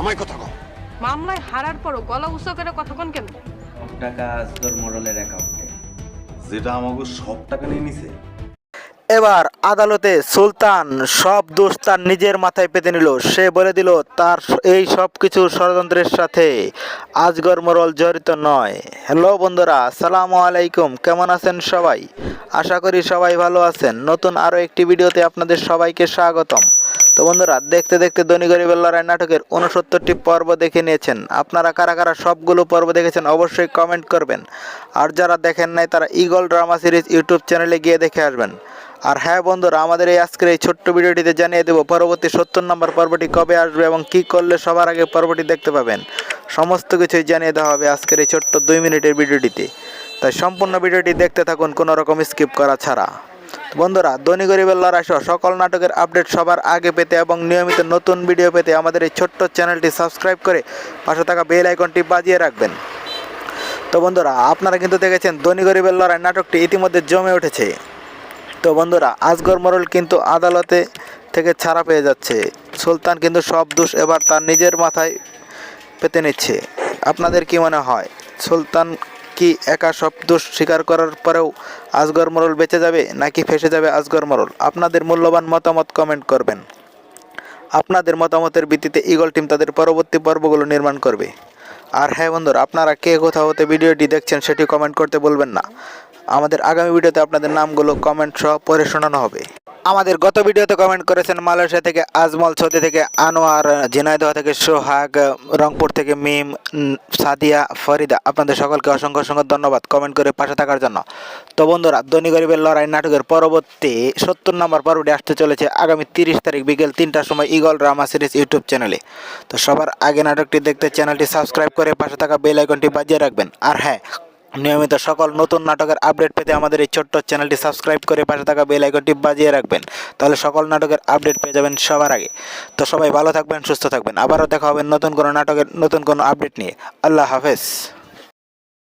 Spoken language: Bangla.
নামায় কথা কও। মামলায় হারার পরও গলা উঁচু করে কতক্ষণ কেন টাকা আজগর মোড়লের অ্যাকাউন্টে যেটা আমাকে সব টাকা নিয়ে নিছে। এবার আদালতে সুলতান সব দোষ তার নিজের মাথায় পেতে নিল। সে বলে দিল তার এই সব কিছু ষড়যন্ত্রের সাথে আজগর মোরল জড়িত নয়। হ্যালো বন্ধুরা আসসালামু আলাইকুম। কেমন আছেন সবাই? আশা করি সবাই ভালো আছেন। নতুন আরও একটি ভিডিওতে আপনাদের সবাইকে স্বাগতম। তো বন্ধুরা, দেখতে দেখতে ধনী গরিবের লড়াই নাটকের উনসত্তরটি পর্ব দেখে নিয়েছেন। আপনারা কারা কারা সবগুলো পর্ব দেখেছেন অবশ্যই কমেন্ট করবেন। আর যারা দেখেন নাই, তারা ইগল ড্রামা সিরিজ ইউটিউব চ্যানেলে গিয়ে দেখে আসবেন। আর হ্যাঁ বন্ধুরা, আমাদের এই আজকের এই ছোট্ট ভিডিওটিতে জানিয়ে দেবো পরবর্তী সত্তর নম্বর পর্বটি কবে আসবে এবং কি করলে সবার আগে পর্বটি দেখতে পাবেন। সমস্ত কিছুই জানিয়ে দেওয়া হবে আজকের এই ছোট্ট দুই মিনিটের ভিডিওটিতে। তাই সম্পূর্ণ ভিডিওটি দেখতে থাকুন, কোনো রকম স্কিপ করা ছাড়া। বন্ধুরা, ধনী গরিবের লড়াই সহ সকল নাটকের আপডেট সবার আগে পেতে এবং নিয়মিত নতুন ভিডিও পেতে আমাদের এই ছোট্ট চ্যানেলটি সাবস্ক্রাইব করে পাশে থাকা বেল আইকনটি বাজিয়ে রাখবেন। তো বন্ধুরা, আপনারা কিন্তু দেখেছেন ধনী গরিবের লড়াই নাটকটি ইতিমধ্যে জমে উঠেছে। তো বন্ধুরা, আজগর মোরল কিন্তু আদালতে থেকে ছাড়া পেয়ে যাচ্ছে। সুলতান কিন্তু সব দোষ এবার তার নিজের মাথায় পেতে নিচ্ছে। আপনাদের কি মনে হয়? সুলতান কি একা সব দোষ স্বীকার করার পরেও আজগর মোরল বেঁচে যাবে নাকি ফেসে যাবে আজগর মোরল? আপনাদের মূল্যবান মতামত কমেন্ট করবেন। আপনাদের মতামতের ভিত্তিতে ইগল টিম তাদের পরবর্তী পর্বগুলো নির্মাণ করবে। আর হ্যাঁ বন্ধুরা, আপনারা কে কোথাও হতে ভিডিওটি দেখছেন সেটি কমেন্ট করতে বলবেন না। আমাদের আগামী ভিডিওতে আপনাদের নামগুলো কমেন্ট সহ পড়ে শোনানো হবে। আমাদের গত ভিডিওতে কমেন্ট করেছেন মালয়েশিয়া থেকে আজমল সৌদি থেকে আনোয়ার ঝিনাইদহ থেকে সোহাগ, রংপুর থেকে মিম সাদিয়া, ফরিদা। আপনাদের সকলকে অসংখ্য অসংখ্য ধন্যবাদ কমেন্ট করে পাশে থাকার জন্য। তো বন্ধুরা, ধনী গরিবের লড়াই নাটকের পরবর্তী সত্তর নম্বর পর্বটি আসতে চলেছে আগামী তিরিশ তারিখ বিকেল তিনটার সময় ইগল ড্রামা সিরিজ ইউটিউব চ্যানেলে। তো সবার আগে নাটকটি দেখতে চ্যানেলটি সাবস্ক্রাইব করে পাশে থাকা বেল আইকনটি বাজিয়ে রাখবেন। আর হ্যাঁ নিয়মিত সকল নতুন নাটকের আপডেট পেতে আমাদের এই ছোট্ট চ্যানেলটি সাবস্ক্রাইব করে পাশে থাকা বেল আইকনটি বাজিয়ে রাখবেন। তাহলে সকল নাটকের আপডেট পেয়ে যাবেন সবার আগে। তো সবাই ভালো থাকবেন, সুস্থ থাকবেন। আবারও দেখা হবে নতুন কোনো নাটকের নতুন কোনো আপডেট নিয়ে। আল্লাহ হাফেজ।